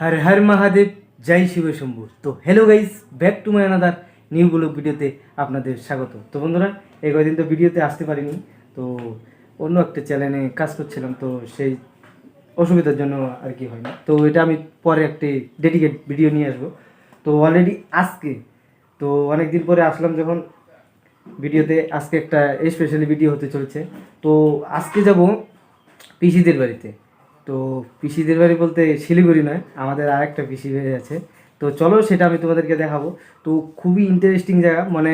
হর হর মহাদেব, জয় শিব শম্ভু। তো hello guys back to my another new blog ভিডিওতে আপনাদের স্বাগত। তো বন্ধুরা, এই কয়দিন তো ভিডিওতে আসতে পারিনি, তো অন্য একটা চ্যানেলে কাজ করছিলাম, তো সেই অসুবিধার জন্য আর কি হয়নি। তো এটা আমি পরে একটি ডেডিকেট ভিডিও নিয়ে আসব। তো অলরেডি আজকে, তো অনেক দিন পরে আসলাম যখন ভিডিওতে, আজকে একটা স্পেশালি ভিডিও হতে চলছে। তো আজকে যাব পিসিদের বাড়িতে। তো পিসিদের বাড়ি বলতে শিলিগুড়ি নয়, আমাদের আর একটা পিসি হয়ে আছে। তো চলো সেটা আমি তোমাদেরকে দেখাবো। তো খুবই ইন্টারেস্টিং জায়গা মানে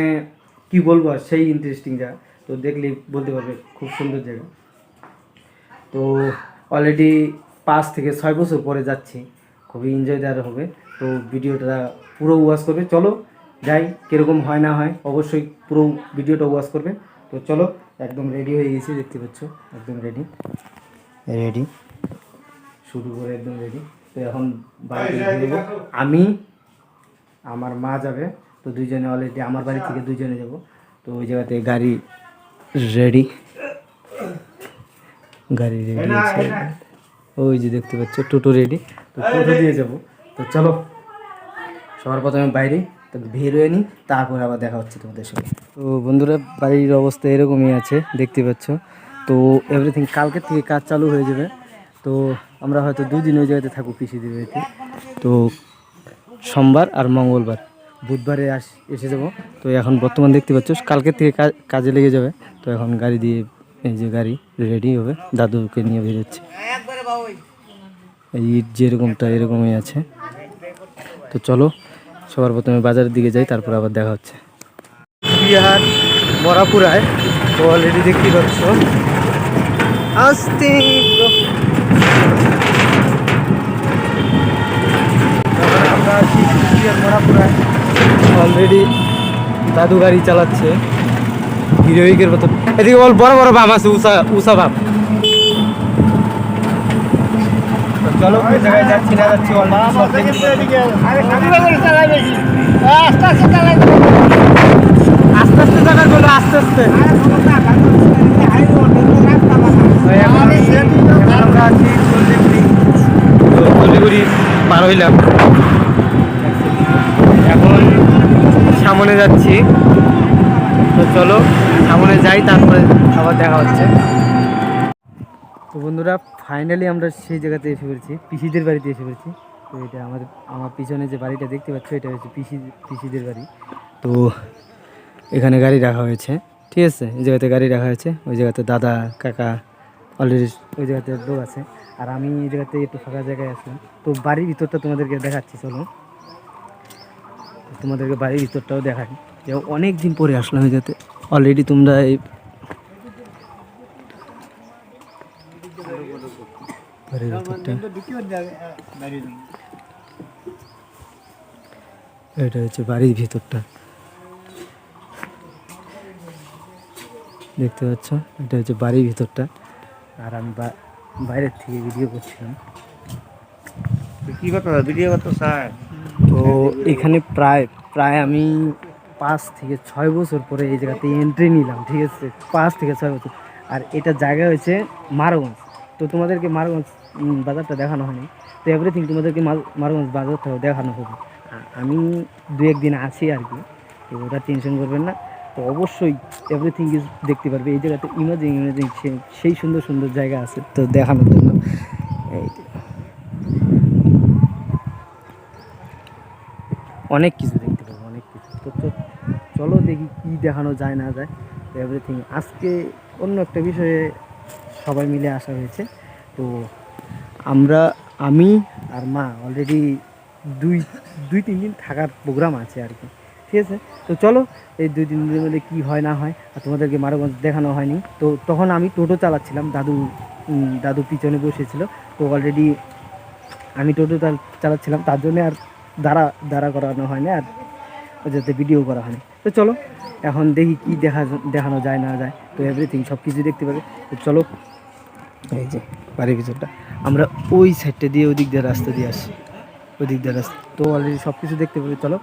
কি বলব আর, সেই ইন্টারেস্টিং জায়গা। তো দেখলে বলতে পারবে, খুব সুন্দর জায়গা। তো অলরেডি পাঁচ থেকে ছয় বছর পরে যাচ্ছি। খুবই এনজয় দেওয়ার হবে। তো ভিডিওটা পুরো ওয়াচ করবে। চলো যাই, কীরকম হয় না হয়, অবশ্যই পুরো ভিডিওটা ওয়াচ করবে। তো চলো, একদম রেডি হয়ে গেছি, দেখতে পাচ্ছ, একদম রেডি রেডি শুরু করে একদম রেডি তো এখন বাড়িতে যাব। আমি আমার মা যাবে তো দুইজনে অলরেডি আমার বাড়ি থেকে দুইজনে যাব। তো ওই জায়গাতে গাড়ি রেডি গাড়ি রেডি আছে। ওই যে দেখতে পাচ্ছ টোটো রেডি তো টোটো দিয়ে যাব। তো চলো সবার প্রথমে বাইরে তো বেরোয় নি তারপর আবার দেখা হচ্ছে তোমাদের সঙ্গে। তো বন্ধুরা বাড়ির অবস্থা এরকমই আছে দেখতে পাচ্ছ। তো এভরিথিং কালকের থেকে কাজ চালু হয়ে যাবে। তো আমরা হয়তো দুই দিন ওই জায়গাতে থাকব পিসিদের বাড়িতে। তো সোমবার আর মঙ্গলবার, বুধবারে আস, এসে যাব। তো এখন বর্তমান দেখতে পাচ্ছ, কালকের থেকে কাজ- কাজে লেগে যাবে। তো এখন গাড়ি দিয়ে, এই যে গাড়ি রেডি হবে, দাদুকে নিয়ে বেরোচ্ছে এই ইট যেরকমটা এরকমই আছে। তো চলো, সবার প্রথমে বাজারের দিকে যাই, তারপর আবার দেখা হচ্ছে। বিহার বরাপুরায় তো অলরেডি দেখতে পাচ্ছ। আসতে! আমরা আছি অলরেডি দাদু গাড়ি চালাচ্ছে। হিরোইকের মতো। এদিকে বল বড় বড় বাম আছে উষা উষা বাম। তো চলো কোন জায়গায় যাচ্ছি না যাচ্ছি অলরেডি সব দেখতে পাচ্ছ। আস্তে আস্তে টাকা গুলো আস্তে আস্তে তো এখন এখন আমরা আছি চল্লিগুড়ি তো চল্লিগুড়ি পার হইলাম এখন সামনে যাচ্ছি। তো চলো, সামনে যাই, তারপরে আবার দেখা হচ্ছে। তো বন্ধুরা ফাইনালি আমরা সেই জায়গাতে এসে পড়েছি, পিসিদের বাড়িতে এসে পড়েছি। তো এটা আমাদের, আমার পিছনে যে বাড়িটা দেখতে পাচ্ছ, এটা হচ্ছে পিসি, পিসিদের বাড়ি। তো এখানে গাড়ি রাখা হয়েছে, ঠিক আছে? এই জায়গাতে গাড়ি রাখা হয়েছে, ওই জায়গাতে দাদা, কাকা অলরেডি ওই জায়গাতে লোক আছে। আর আমি এই জায়গাতে একটু ফাঁকা জায়গায় আসলাম তো বাড়ির ভিতরটা তোমাদেরকে দেখাচ্ছি, চলো। তোমাদেরকে বাড়ির ভিতরটাও দেখাই। যে অনেক দিন পরে আসলাম এই জায়গাতে। অলরেডি তোমরা এই বাড়ির ভিতরটা। এটা হচ্ছে বাড়ির ভিতরটা। দেখতে পাচ্ছ? এটা হচ্ছে বাড়ির ভিতরটা। আর আমি বাইরের থেকে ভিডিও করছিলাম। কি করতে হবে ভিডিও করতে স্যার। তো এখানে প্রায় প্রায় আমি পাঁচ থেকে ছয় বছর পরে এই জায়গাতে এন্ট্রি নিলাম ঠিক আছে? পাঁচ থেকে ছয় বছর। আর এটা জায়গা হয়েছে মারগঞ্জ। তো তোমাদেরকে মারগঞ্জ বাজারটা দেখানো হয়নি। তো এভরিথিং তোমাদেরকে মার- মারগঞ্জ বাজারটাও দেখানো হবে। আমি দু একদিন আছি আর কি। তো ওটা টেনশন করবেন না। তো অবশ্যই এভরিথিং ইজ দেখতে পারবে। এই জায়গাতে ইমাজিং ইমাজিং সেই সুন্দর সুন্দর জায়গা আছে তো দেখানোর জন্য। এই অনেক কিছু দেখতে পাবো, অনেক কিছু। তো তো চলো দেখি কি দেখানো যায়, না যায়। তো এভরিথিং আজকে অন্য একটা বিষয়ে সবাই মিলে আসা হয়েছে। তো আমরা, আমি আর মা অলরেডি দুই দুই, তিন দিন থাকার প্রোগ্রাম আছে আর কি। ঠিক আছে তো চলো, এই দুই তিন দিনের মধ্যে কী হয় না হয়, আর তোমাদেরকে মারগঞ্জ দেখানো হয়নি। তো তখন আমি টোটো চালাচ্ছিলাম, দাদু দাদু পিছনে বসেছিল। তো অলরেডি আমি টোটো চালাচ্ছিলাম, তার জন্য আর দাঁড়া দাঁড়া করানো হয় না আর যাতে ভিডিও করা হয়নি। তো চলো, এখন দেখি কি দেখা, দেখানো যায় না যায়। তো এভরিথিং সব কিছু দেখতে পাবে। তো চলো, এই যে বাড়ির ভিতরটা, আমরা ওই সাইডটা দিয়ে ওদিক দিয়ে রাস্তা দিয়ে আসি। ওদিক দিয়ে রাস্তা, তো অলরেডি সব কিছু দেখতে পাবে। চলো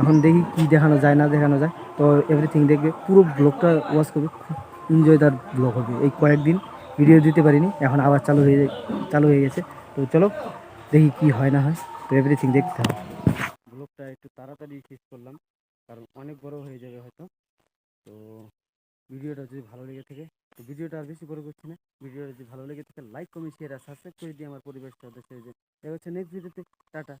এখন দেখি কি দেখানো যায়, না দেখানো যায়। তো এভরিথিং দেখবে, পুরো ব্লগটা ওয়াচ করবে, খুব এনজয় তার ব্লগ হবে। এই কয়েকদিন ভিডিও দিতে পারিনি, এখন আবার চালু হয়ে চালু হয়ে গেছে। তো চলো, দেখি কি হয় না হয়। তো এভরিথিং দেখতে হবে। ব্লগটা একটু তাড়াতাড়ি শেষ করলাম, কারণ অনেক বড় হয়ে যাবে হয়তো। তো ভিডিওটা যদি ভালো লেগে থাকে, তো ভিডিওটা আর বেশি বড় করছি না। ভিডিওটা যদি ভালো লেগে থাকে লাইক কমেন্ট শেয়ার আর সাবস্ক্রাইব করে দিয়ে আমার পরিবেশ সদস্য হচ্ছে নেক্সট ভিডিওতে টাটা